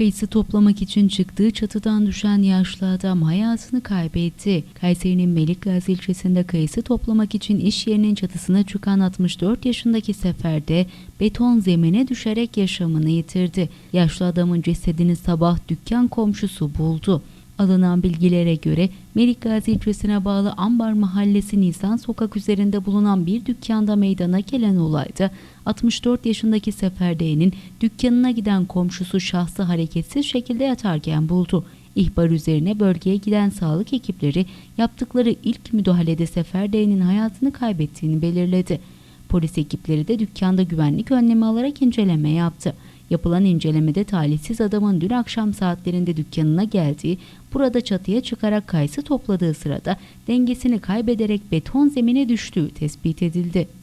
Kayısı toplamak için çıktığı çatıdan düşen yaşlı adam hayatını kaybetti. Kayseri'nin Melikgazi ilçesinde kayısı toplamak için iş yerinin çatısına çıkan 64 yaşındaki seferde beton zemine düşerek yaşamını yitirdi. Yaşlı adamın cesedini sabah dükkan komşusu buldu. Alınan bilgilere göre Melikgazi ilçesine bağlı Ambar Mahallesi Nisan Sokak üzerinde bulunan bir dükkanda meydana gelen olayda 64 yaşındaki Seferde'nin dükkanına giden komşusu şahsı hareketsiz şekilde yatarken buldu. İhbar üzerine bölgeye giden sağlık ekipleri yaptıkları ilk müdahalede Seferde'nin hayatını kaybettiğini belirledi. Polis ekipleri de dükkanda güvenlik önlemi alarak inceleme yaptı. Yapılan incelemede talihsiz adamın dün akşam saatlerinde dükkanına geldiği, burada çatıya çıkarak kayısı topladığı sırada dengesini kaybederek beton zemine düştüğü tespit edildi.